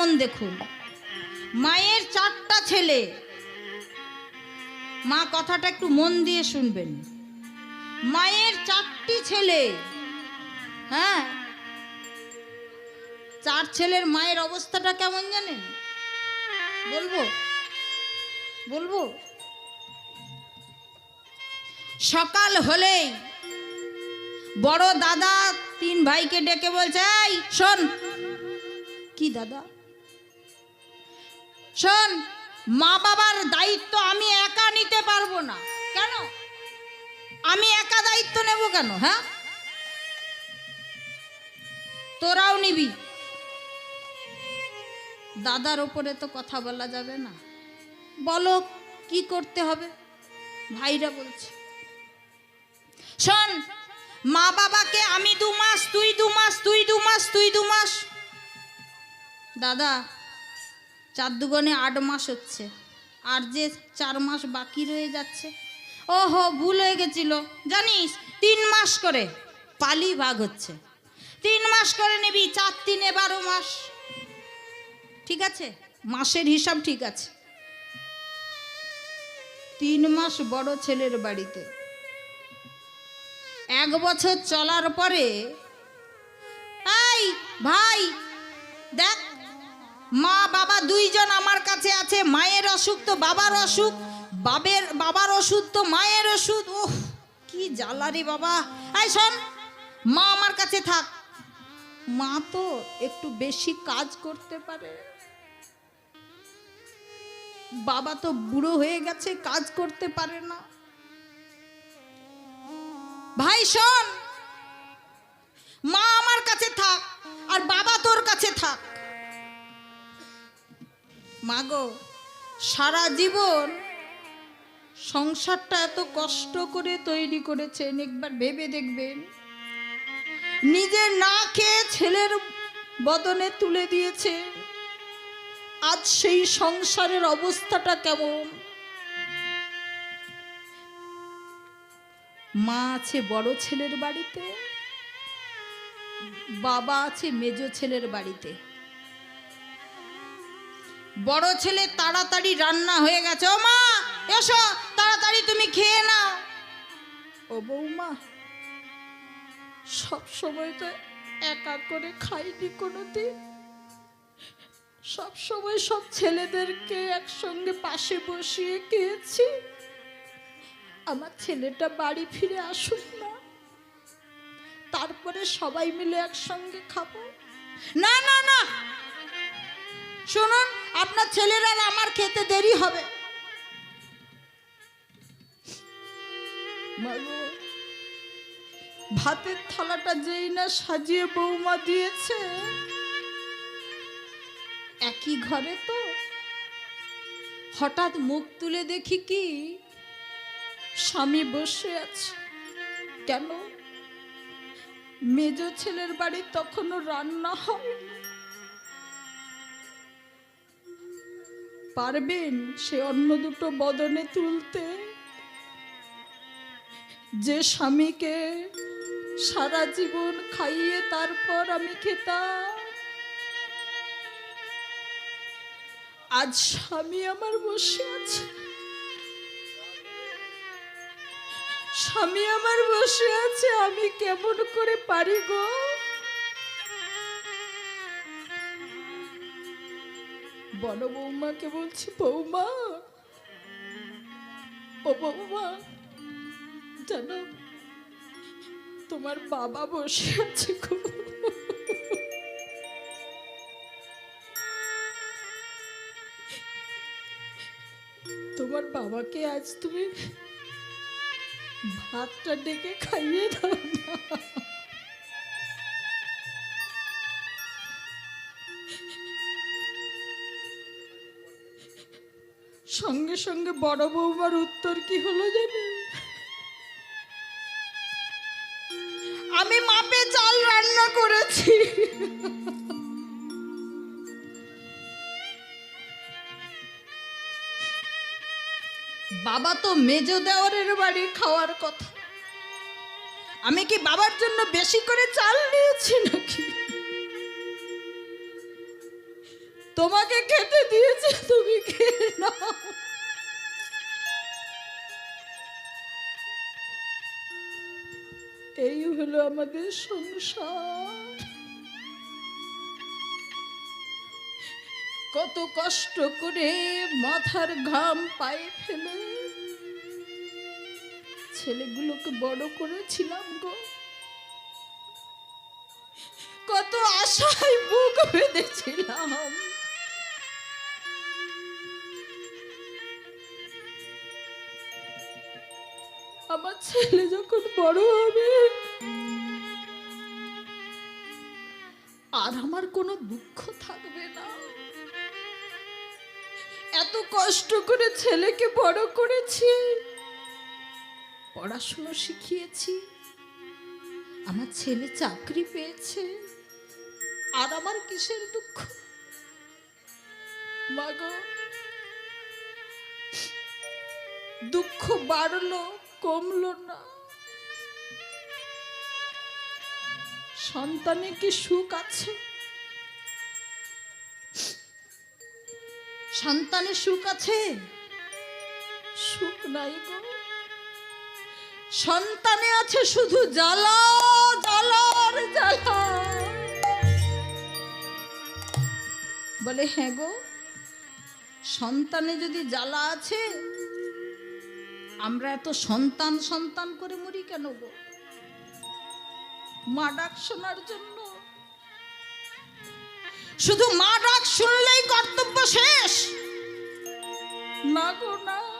যেমন দেখুন, মায়ের চারটা ছেলে। মা কথাটা একটু মন দিয়ে শুনবেন। মায়ের চারটি ছেলে হ্যাঁ? চার ছেলের মায়ের অবস্থাটা কেমন জানেন? বলব? বলব? সকাল হলেই বড় দাদা তিন ভাইকে ডেকে বলছে, এই, শোন। কি দাদা? শোন, মা বাবার দায়িত্ব আমি একা নিতে পারব না। কেন? আমি একা দায়িত্ব নেব কেন হ্যাঁ? তোরাও নিবি। দাদার ওপরে তো কথা বলা যাবে না। বলো, কি করতে হবে? ভাইরা বলছে। শোন, মা বাবাকে আমি দু মাস, তুই দু মাস, তুই দু মাস, তুই দু মাস। দাদা চার দুগুণে আট মাস হচ্ছে। আর যে চার মাস বাকি রয়ে যাচ্ছে। ও হো ভুল হয়ে গেছিল। জানিস, তিন মাস করে পালি ভাগ হচ্ছে। তিন মাস করে নিবি, চার তিনে বারো মাস। ঠিক আছে? মাসের হিসাব ঠিক আছে। তিন মাস বড় ছেলের বাড়িতে। এক বছর চলার পরে ভাই, দেখ মা বাবা দুইজন আমার কাছে আছে, মায়ের অসুখ তো বাবার অসুখ, বাবের, বাবার ওষুধ তো মায়ের ওষুধ। ওহ কি জ্বালা রে বাবা। এই শোন, মা আমার কাছে থাক। মা তো একটু বেশি কাজ করতে পারে। বাবা তো বুড়ো হয়ে গেছে, কাজ করতে পারে না। ভাই শোন মাগো, সারা জীবন সংসারটা এত কষ্ট করে তৈরি করেছেন, একবার ভেবে দেখবেন। নিজে না খেয়ে ছেলের বদনে তুলে দিয়েছে। আজ সেই সংসারের অবস্থাটা কেমন? মা আছে বড় ছেলের বাড়িতে, বাবা আছে মেজ ছেলের বাড়িতে। বড় ছেলে তাড়াতাড়ি রান্না হয়ে গেছে। ও মা, এসো, তাড়াতাড়ি তুমি খেয়ে নাও। ও বৌমা, সব সময় তো একা করে খাইনি কোনোদিন। সব সময় সব ছেলেদেরকে একসঙ্গে পাশে বসিয়ে খেয়েছি। আমার ছেলেটা বাড়ি ফিরে আসুক না। তারপরে সবাই মিলে একসঙ্গে খাব। না না না। শুনুন আপনার ছেলেরা আমার খেতে দেরি হবে। ভাতের থালাটা যেই না সাজিয়ে বৌমা দিয়েছে, একই ঘরে তো। হঠাৎ মুখ তুলে দেখি কি, স্বামী বসে আছে। কেন? মেজ ছেলের বাড়ি তখনও রান্না হয় পারবেন সে অন্য দুটো বদনে তুলতে। যে স্বামীকে সারা জীবন খাইয়ে তারপর আমি খেতাম। আজ স্বামী আমার বসে আছে। স্বামী আমার বসে আছে, আমি কেমন করে পারি গো? বড় বৌমাকে বলছি বৌমা? ও বৌমা, জানো, তোমার বাবা বসে আছে গো। তোমার বাবাকে আজ তুমি ভাতটা ডেকে খাইয়ে দাও না। সঙ্গে সঙ্গে বড় বৌমার উত্তর কি হলো জানি? আমি মাপে চাল রান্না করেছি। বাবা তো মেজ দেওয়ারের বাড়ি খাওয়ার কথা। আমি কি বাবার জন্য বেশি করে চাল নিয়েছি নাকি? তোমাকে খেতে দিয়েছে, তুমি এই হলো আমাদের সংসার। কত কষ্ট করে মাথার ঘাম পায়ে ফেলে। ছেলেগুলোকে বড় করেছিলাম গো। কত আশায় বুক বেঁধেছিলাম। আমার ছেলে যখন বড় হবে, আর আমার কোনো দুঃখ থাকবে না। এত কষ্ট করে ছেলেকে বড় করেছি, পড়াশুনো শিখিয়েছি, আমার ছেলে চাকরি পেয়েছে, আর আমার কিসের দুঃখ? মাগো দুঃখ বাড়লো। কমলো না। সন্তানে কি সুখ আছে? সন্তানের সুখ আছে? সুখ নাই গো। সন্তানে আছে শুধু জ্বালা জ্বালার জ্বালা। বলে হ্যাঁ গো, সন্তানে যদি জ্বালা আছে আমরা এত সন্তান সন্তান করে মরি কেন গো? মা ডাক শোনার জন্য। শুধু মা ডাক শুনলেই কর্তব্য শেষ। না গো, না।